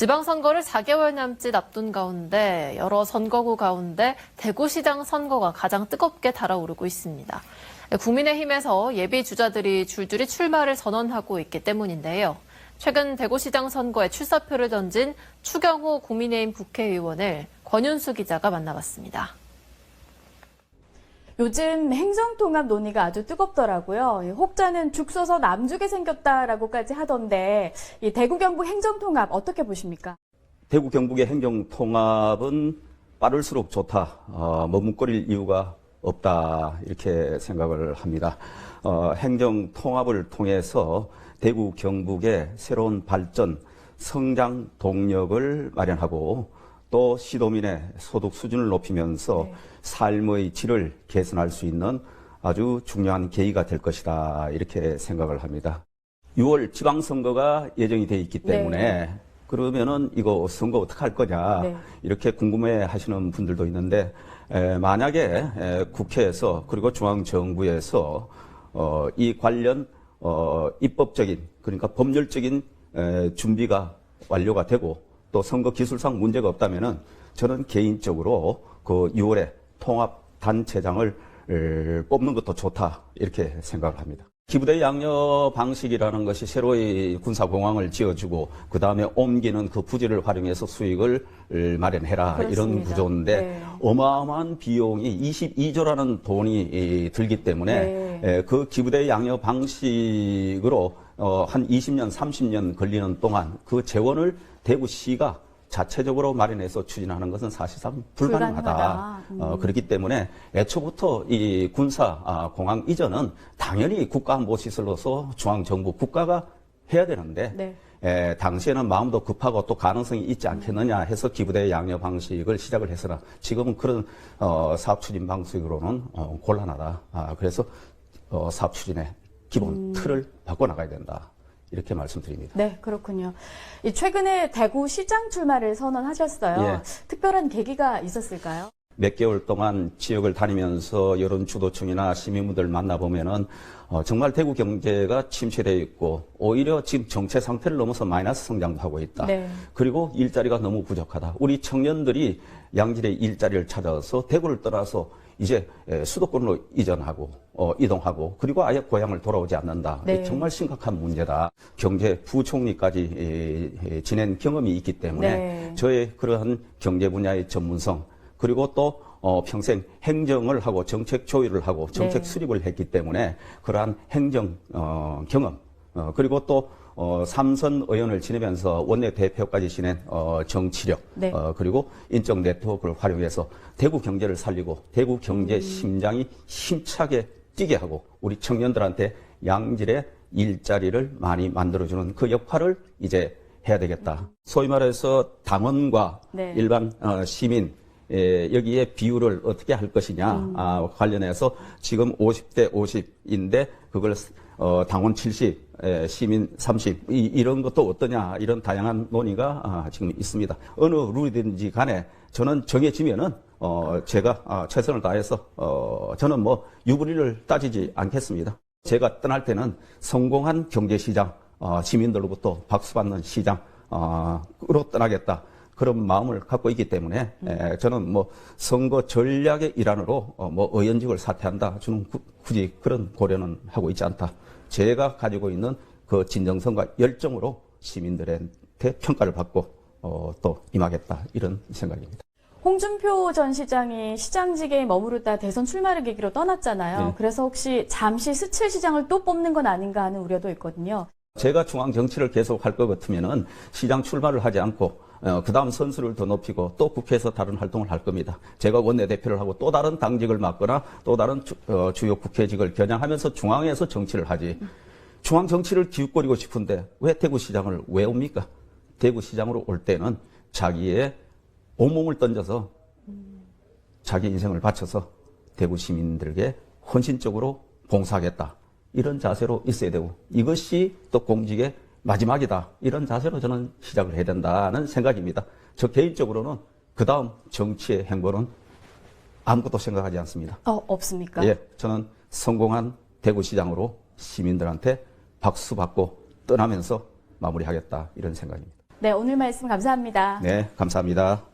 지방선거를 4개월 남짓 앞둔 가운데 여러 선거구 가운데 대구시장 선거가 가장 뜨겁게 달아오르고 있습니다. 국민의힘에서 예비 주자들이 줄줄이 출마를 선언하고 있기 때문인데요. 최근 대구시장 선거에 출사표를 던진 추경호 국민의힘 국회의원을 권윤수 기자가 만나봤습니다. 요즘 행정통합 논의가 아주 뜨겁더라고요. 이 혹자는 죽 써서 남죽에 생겼다라고까지 하던데 이 대구 경북 행정통합 어떻게 보십니까? 대구 경북의 행정 통합은 빠를수록 좋다. 어, 머뭇거릴 이유가 없다. 이렇게 생각을 합니다. 어, 행정 통합을 통해서 대구 경북의 새로운 발전, 성장 동력을 마련하고 또 시도민의 소득 수준을 높이면서 네. 삶의 질을 개선할 수 있는 아주 중요한 계기가 될 것이다. 이렇게 생각을 합니다. 6월 지방선거가 예정이 돼 있기 때문에 네. 그러면은 이거 선거 어떻게 할 거냐 네. 이렇게 궁금해 하시는 분들도 있는데 에, 만약에 에, 국회에서 그리고 중앙정부에서 어, 이 관련 어, 입법적인 그러니까 법률적인 에, 준비가 완료가 되고 또 선거 기술상 문제가 없다면은 저는 개인적으로 그 6월에 통합 단체장을 에, 뽑는 것도 좋다 이렇게 생각을 합니다. 기부대 양녀 방식이라는 것이 새로이 군사 공항을 지어주고 그 다음에 옮기는 그 부지를 활용해서 수익을 마련해라 이런 그렇습니다. 구조인데 네. 어마어마한 비용이 22조라는 돈이 이, 들기 때문에 네. 에, 그 기부대 양녀 방식으로 어, 한 20년, 30년 걸리는 동안 그 재원을 대구시가 자체적으로 마련해서 추진하는 것은 사실상 불가능하다. 불가능하다. 음. 어, 그렇기 때문에 애초부터 이 군사 아, 공항 이전은 당연히 국가안보시설로서 중앙정부 국가가 해야 되는데 네. 에, 당시에는 마음도 급하고 또 가능성이 있지 않겠느냐 해서 기부대 양녀 방식을 시작을 했으나 지금은 그런 어, 사업 추진 방식으로는 어, 곤란하다. 아, 그래서 어, 사업 추진의 기본 음. 틀을 바꿔나가야 된다. 이렇게 말씀드립니다. 네, 그렇군요. 이 최근에 대구 시장 출마를 선언하셨어요. 예. 특별한 계기가 있었을까요? 몇 개월 동안 지역을 다니면서 여론 주도층이나 시민분들 만나보면은 어, 정말 대구 경제가 침체되어 있고 오히려 지금 정체 상태를 넘어서 마이너스 성장도 하고 있다. 네. 그리고 일자리가 너무 부족하다. 우리 청년들이 양질의 일자리를 찾아서 대구를 떠나서 이제 에, 수도권으로 이전하고 어, 이동하고 그리고 아예 고향을 돌아오지 않는다. 네. 정말 심각한 문제다. 경제 부총리까지 에, 에, 지낸 경험이 있기 때문에 네. 저의 그러한 경제 분야의 전문성 그리고 또 어, 평생 행정을 하고 정책 조율을 하고 정책 네. 수립을 했기 때문에 그러한 행정 어, 경험 어, 그리고 또 어, 삼선 의원을 지내면서 원내 대표까지 지낸 어, 정치력 네. 어, 그리고 인적 네트워크를 활용해서 대구 경제를 살리고 대구 경제 음. 심장이 힘차게 뛰게 하고 우리 청년들한테 양질의 일자리를 많이 만들어주는 그 역할을 이제 해야 되겠다. 소위 말해서 당원과 네. 일반 어, 시민 에, 여기에 비율을 어떻게 할 것이냐 음. 아, 관련해서 지금 50대 50인데 그걸 어, 당원 70, 에, 시민 30 이, 런 것도 어떠냐 이런 다양한 논의가 아, 지금 있습니다. 어느 룰이든지 간에 저는 정해지면은 어, 제가 아, 최선을 다해서 어, 저는 뭐 유불리를 따지지 않겠습니다. 제가 떠날 때는 성공한 경제 시장 어, 시민들로부터 박수받는 시장으로 떠나겠다. 그런 마음을 갖고 있기 때문에 에, 저는 뭐 선거 전략의 일환으로 어, 뭐 의원직을 사퇴한다. 저는 구- 굳이 그런 고려는 하고 있지 않다. 제가 가지고 있는 그 진정성과 열정으로 시민들한테 평가를 받고 어, 또 임하겠다 이런 생각입니다. 홍준표 전 시장이 시장직에 머무르다 대선 출마를 계기로 떠났잖아요. 네. 그래서 혹시 잠시 스칠 시장을 또 뽑는 건 아닌가 하는 우려도 있거든요. 제가 중앙 정치를 계속 할 것 같으면은 시장 출마를 하지 않고 어, 그 다음 선수를 더 높이고 또 국회에서 다른 활동을 할 겁니다. 제가 원내대표를 하고 또 다른 당직을 맡거나 또 다른 주, 어, 주요 국회직을 겨냥하면서 중앙에서 정치를 하지. 중앙 정치를 기웃거리고 싶은데 왜 대구시장을 왜 옵니까? 대구시장으로 올 때는 자기의 온몸을 던져서 자기 인생을 바쳐서 대구 시민들에게 헌신적으로 봉사하겠다. 이런 자세로 있어야 되고 이것이 또 공직의 마지막이다. 이런 자세로 저는 시작을 해야 된다는 생각입니다. 저 개인적으로는 그 다음 정치의 행보는 아무것도 생각하지 않습니다. 어, 없습니까? 예, 저는 성공한 대구시장으로 시민들한테 박수 받고 떠나면서 마무리하겠다 이런 생각입니다. 네, 오늘 말씀 감사합니다. 네, 감사합니다.